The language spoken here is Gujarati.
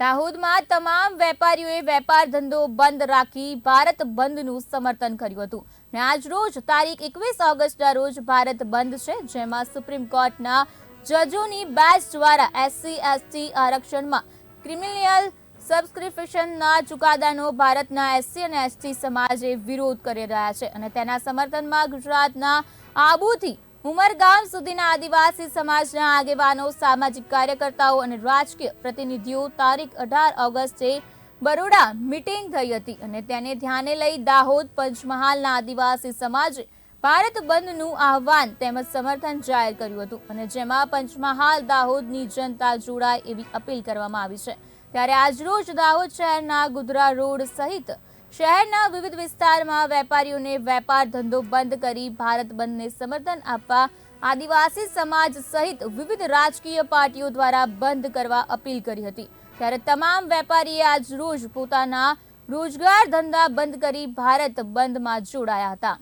દાહોદમાં તમામ વેપારીઓએ વેપાર ધંધો બંધ રાખી ભારત બંધનું સમર્થન કર્યું હતું. અને આજ રોજ તારીખ એકવીસ ઓગસ્ટના રોજ ભારત બંધ છે, જેમાં સુપ્રીમ કોર્ટના જજોની બેચ દ્વારા એસસી, એસટી આરક્ષણમાં ક્રિમિનલ સબસ્ક્રિપ્શનના ચુકાદાનો ભારતના એસસી અને એસટી સમાજે વિરોધ કરી રહ્યા છે અને તેના સમર્થનમાં ગુજરાતના આબુથી ઉમરગામ સુધીના આદિવાસી સમાજના આગેવાનો, સામાજિક કાર્યકર્તાઓ અને રાજકીય પ્રતિનિધિઓ તારીખ અઢાર ઓગસ્ટે બરોડા મિટિંગ થઈ હતી અને તેને ધ્યાને લઈ દાહોદ પંચમહાલના આદિવાસી સમાજે ભારત બંધનું આહવાન તેમજ સમર્થન જાહેર કર્યું હતું અને જેમાં પંચમહાલ દાહોદની જનતા જોડાય એવી અપીલ કરવામાં આવી છે. ત્યારે આજરોજ દાહોદ શહેરના ગુદરા રોડ સહિત શહેરના વિવિધ વિસ્તારમાં વેપારીઓને વેપાર ધંધો બંધ કરી ભારત બંધને સમર્થન આપવા આદિવાસી સમાજ સહિત વિવિધ રાજકીય પાર્ટીઓ દ્વારા બંધ કરવા અપીલ કરી હતી. ત્યારે તમામ વેપારીએ આજ રોજ પોતાના રોજગાર ધંધા બંધ કરી ભારત બંધમાં જોડાયા હતા.